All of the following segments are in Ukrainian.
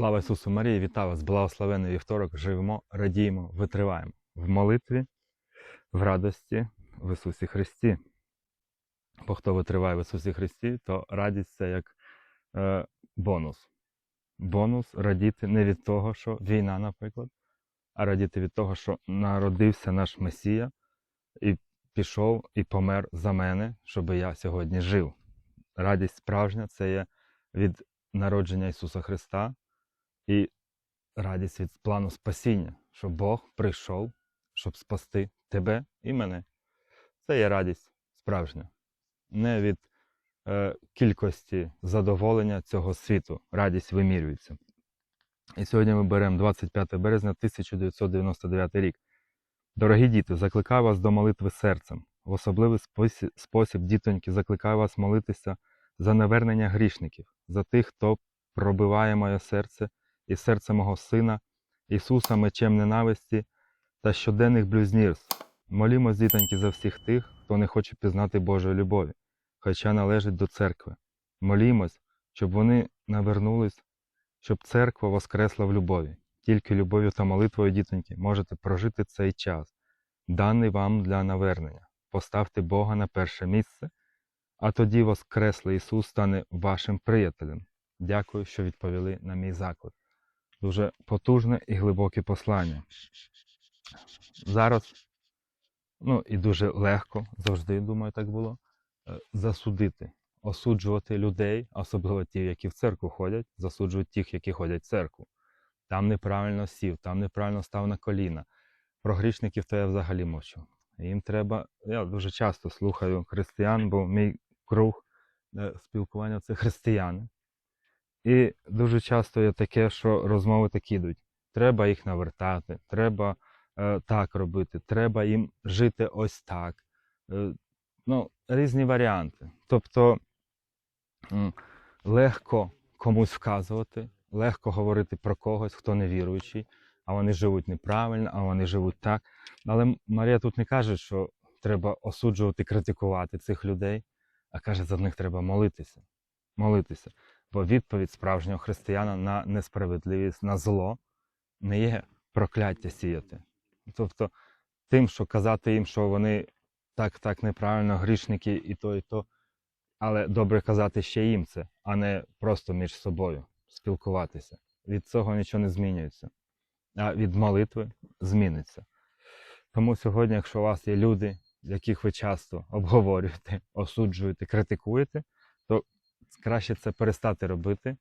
Слава Ісусу Марії, вітаю вас! Благословенний вівторок! Живемо, радіємо, витриваємо в молитві, в радості в Ісусі Христі. Бо хто витриває в Ісусі Христі, то радість це як е, бонус. Бонус радіти не від того, що війна, наприклад, а радіти від того, що народився наш Месія і пішов і помер за мене, щоб я сьогодні жив. Радість справжня це є від народження Ісуса Христа і радість від плану спасіння, що Бог прийшов, щоб спасти тебе і мене. Це є радість справжня, не від е, кількості задоволення цього світу. Радість вимірюється. І сьогодні ми беремо 25 березня 1999 рік. Дорогі діти, закликаю вас до молитви серцем. В особливий спосіб, дітоньки, закликаю вас молитися за навернення грішників, за тих, хто пробиває моє серце і серце мого Сина, Ісуса мечем ненависті та щоденних блюзнірств. Молімось, дітоньки, за всіх тих, хто не хоче пізнати Божої любові, хоча належить до церкви. Молімось, щоб вони навернулись, щоб церква воскресла в любові. Тільки любов'ю та молитвою, дітоньки, можете прожити цей час, даний вам для навернення. Поставте Бога на перше місце, а тоді Воскреслий Ісус стане вашим приятелем. Дякую, що відповіли на мій заклик. Дуже потужне і глибоке послання. Зараз, ну і дуже легко, завжди, думаю, так було, е, засудити, осуджувати людей, особливо ті, які в церкву ходять, засуджують тих, які ходять в церкву. Там неправильно сів, там неправильно став на коліна. Про грішників то я взагалі мовчу. Їм треба. Я дуже часто слухаю християн, бо мій круг е, спілкування це християни. І дуже часто є таке, що розмови такі йдуть. Треба їх навертати, треба е, так робити, треба їм жити ось так. Е, ну, різні варіанти. Тобто м, легко комусь вказувати, легко говорити про когось, хто не віруючий, а вони живуть неправильно, а вони живуть так. Але Марія тут не каже, що треба осуджувати, критикувати цих людей, а каже, за них треба молитися. Молитися. Бо відповідь справжнього християна на несправедливість, на зло не є прокляття сіяти. Тобто, тим, що казати їм, що вони так, так неправильно, грішники і то, і то, але добре казати ще їм це, а не просто між собою спілкуватися. Від цього нічого не змінюється, а від молитви зміниться. Тому сьогодні, якщо у вас є люди, яких ви часто обговорюєте, осуджуєте, критикуєте, то краще це перестати робити,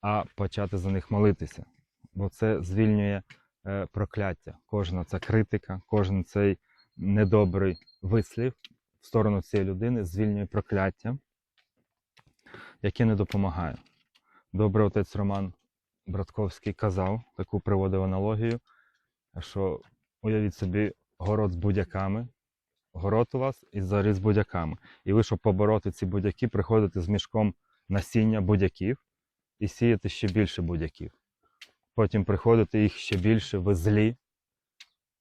а почати за них молитися. Бо це звільнює е, прокляття. Кожна ця критика, кожен цей недобрий вислів в сторону цієї людини звільнює прокляття, яке не допомагає. Добре, отець Роман Братковський казав, таку приводив аналогію, що уявіть собі город з будяками, город у вас і заріз будяками. І ви, щоб побороти ці будяки, приходите з мішком насіння будяків і сіяти ще більше будяків. Потім приходите їх ще більше в злі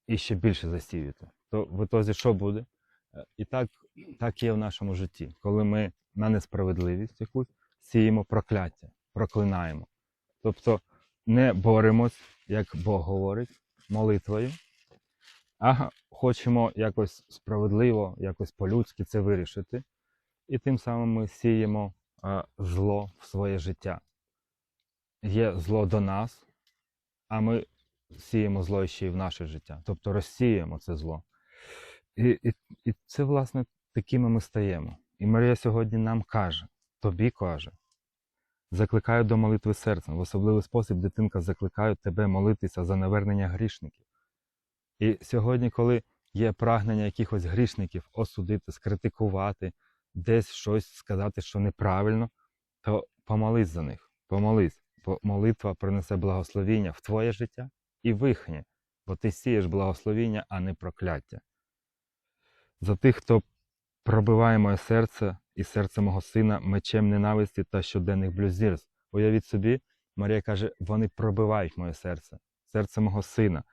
і ще більше засіюєте. То в ітозі що буде? Е, І так, так є в нашому житті. Коли ми на несправедливість якусь сіємо прокляття, проклинаємо. Тобто не боремось, як Бог говорить, молитвою, а хочемо якось справедливо, якось по-людськи це вирішити. І тим самим ми сіємо зло в своє життя. Є зло до нас, а ми сіємо зло ще й в наше життя. Тобто розсіємо це зло. І, і, і це, власне, такими ми стаємо. І Марія сьогодні нам каже, тобі каже, закликаю до молитви серцем. В особливий спосіб дитинка закликає тебе молитися за навернення грішників. І сьогодні, коли є прагнення якихось грішників осудити, скритикувати, десь щось сказати, що неправильно, то помолись за них, помолись, бо молитва принесе благословіння в твоє життя і в їхнє, бо ти сієш благословіння, а не прокляття. За тих, хто пробиває моє серце і серце мого сина мечем ненависті та щоденних блюзнірств. Уявіть собі, Марія каже, вони пробивають моє серце, серце мого сина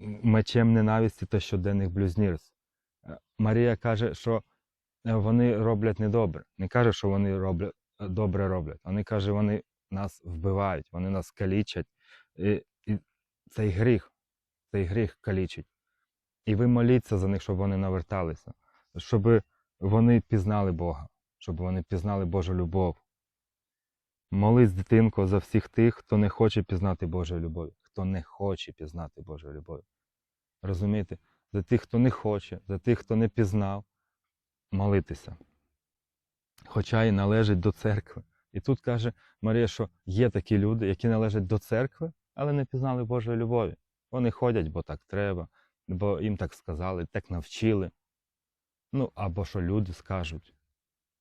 мечем ненависті та щоденних блюзнірств. Е, Марія каже, що е, вони роблять недобре. Не каже, що вони роблять, е, добре роблять. Вони каже, вони нас вбивають, вони нас калічать. І, і цей гріх, цей гріх калічить. І ви моліться за них, щоб вони наверталися, щоб вони пізнали Бога, щоб вони пізнали Божу любов. Молись, дитинко, за всіх тих, хто не хоче пізнати Божої любові, хто не хоче пізнати Божої любові. Розумієте? За тих, хто не хоче, за тих, хто не пізнав, молитися. Хоча і належить до церкви. І тут каже Марія, що є такі люди, які належать до церкви, але не пізнали Божої любові. Вони ходять, бо так треба, бо їм так сказали, так навчили. Ну, або що люди скажуть.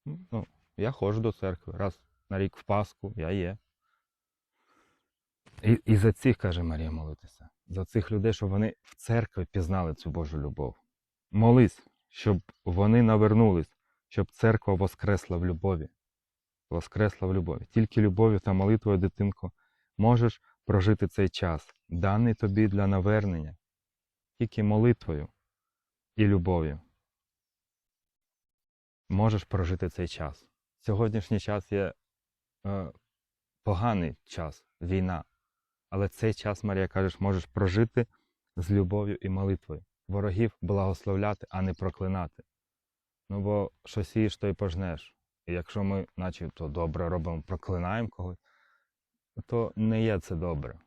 Ну, я ходжу до церкви, раз на рік в Пасху, я є. І, і за цих, каже Марія, молитися. За цих людей, щоб вони в церкві пізнали цю Божу любов. Молись, щоб вони навернулись, щоб церква воскресла в любові. Воскресла в любові. Тільки любов'ю та молитвою, дитинко, можеш прожити цей час, даний тобі для навернення. Тільки молитвою і любов'ю. Можеш прожити цей час. Сьогоднішній час є е, поганий час, війна. Але цей час, Марія кажеш, можеш прожити з любов'ю і молитвою. Ворогів благословляти, а не проклинати. Ну бо що сієш, то й пожнеш. І якщо ми, начебто, добре робимо, проклинаємо когось, то не є це добре.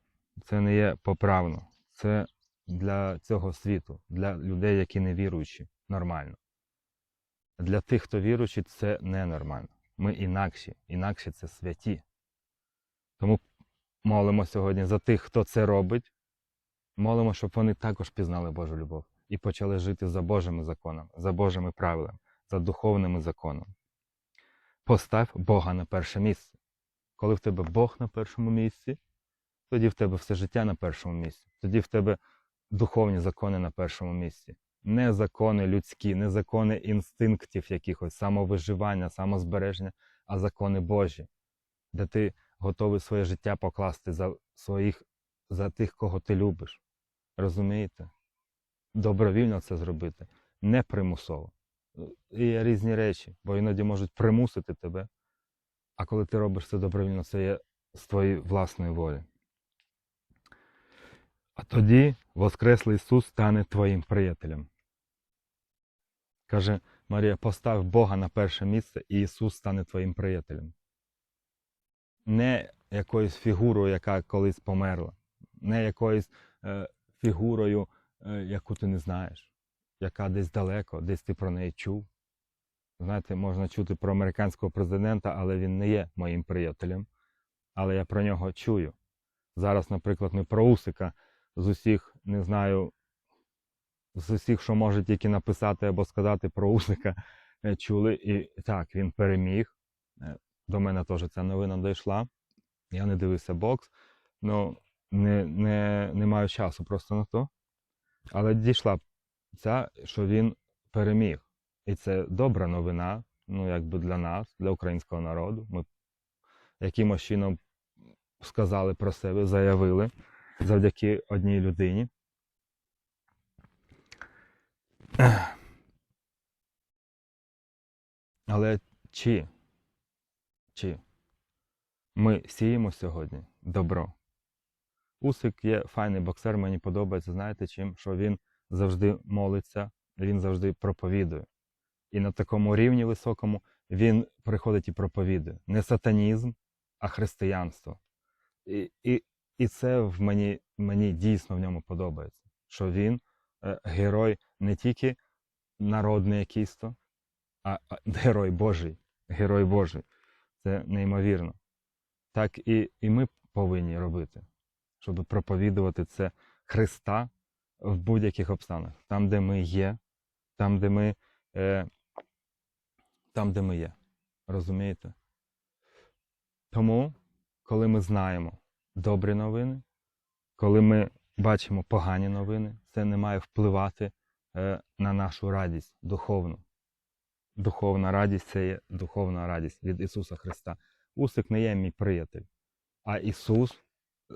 Це не є поправно. Це для цього світу, для людей, які не віруючі, нормально. Для тих, хто віруючий, це ненормально. Ми інакші, інакші це святі. Тому молимо сьогодні за тих, хто це робить. Молимо, щоб вони також пізнали Божу любов і почали жити за Божими законами, за Божими правилами, за духовними законами. Постав Бога на перше місце. Коли в тебе Бог на першому місці, тоді в тебе все життя на першому місці, тоді в тебе духовні закони на першому місці. Не закони людські, не закони інстинктів якихось, самовиживання, самозбереження, а закони Божі, де ти готовий своє життя покласти за своїх, за тих, кого ти любиш. Розумієте? Добровільно це зробити, не примусово. Є різні речі, бо іноді можуть примусити тебе, а коли ти робиш це добровільно, це є з твоєї власної волі. А тоді Воскреслий Ісус стане твоїм приятелем. Каже Марія, постав Бога на перше місце, і Ісус стане твоїм приятелем. Не якоюсь фігурою, яка колись померла, не якоюсь е, фігурою, е, яку ти не знаєш, яка десь далеко, десь ти про неї чув. Знаєте, можна чути про американського президента, але він не є моїм приятелем. Але я про нього чую. Зараз, наприклад, ми про Усика з усіх, не знаю, з усіх, що можуть тільки написати або сказати про Усика, е, чули. І так, він переміг. До мене теж ця новина дійшла. Я не дивився бокс, ну не, не, не маю часу просто на то. Але дійшла ця, що він переміг. І це добра новина, ну якби для нас, для українського народу. Ми якимось чином сказали про себе, заявили завдяки одній людині. Але чи, чи ми сіємо сьогодні добро? Усик є файний боксер, мені подобається, знаєте чим? Що він завжди молиться, він завжди проповідує. І на такому рівні високому він приходить і проповідує. Не сатанізм, а християнство. І, і, і це в мені, мені дійсно в ньому подобається. Що він е, герой не тільки народний якийсь то, а, а герой Божий. Герой Божий. Це неймовірно. Так і, і ми повинні робити, щоб проповідувати це Христа в будь-яких обставинах. Там, де ми є, там, де ми, е, там, де ми є. Розумієте? Тому, коли ми знаємо добрі новини, коли ми бачимо погані новини, це не має впливати е, на нашу радість духовну. Духовна радість це є духовна радість від Ісуса Христа. Усик не є мій приятель, а Ісус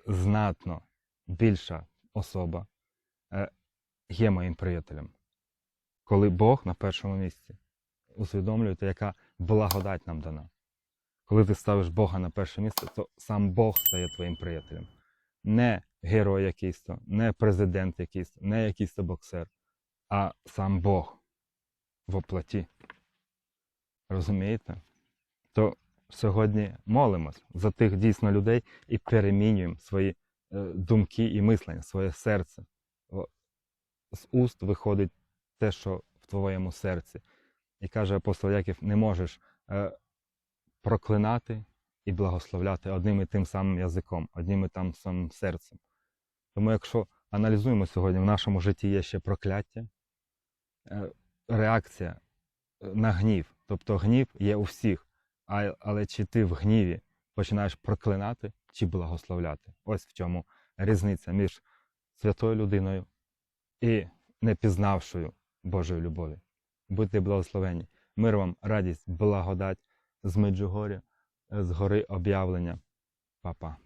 знатно більша особа е, є моїм приятелем. Коли Бог на першому місці, усвідомлюєте, яка благодать нам дана. Коли ти ставиш Бога на перше місце, то сам Бог стає твоїм приятелем. Не герой якийсь то, не президент якийсь, не якийсь то боксер, а сам Бог в оплаті. Розумієте? То сьогодні молимось за тих дійсно людей і перемінюємо свої е, думки і мислення, своє серце. З уст виходить те, що в твоєму серці. І каже апостол Яків, не можеш е, проклинати і благословляти одним і тим самим язиком, одним і тим самим серцем. Тому якщо аналізуємо сьогодні, в нашому житті є ще прокляття, е, реакція на гнів. Тобто гнів є у всіх, але чи ти в гніві починаєш проклинати чи благословляти? Ось в чому різниця між святою людиною і не пізнавшою Божої любові. Будьте благословені. Мир вам, радість, благодать з Меджугоря, з гори об'явлення. Па-па.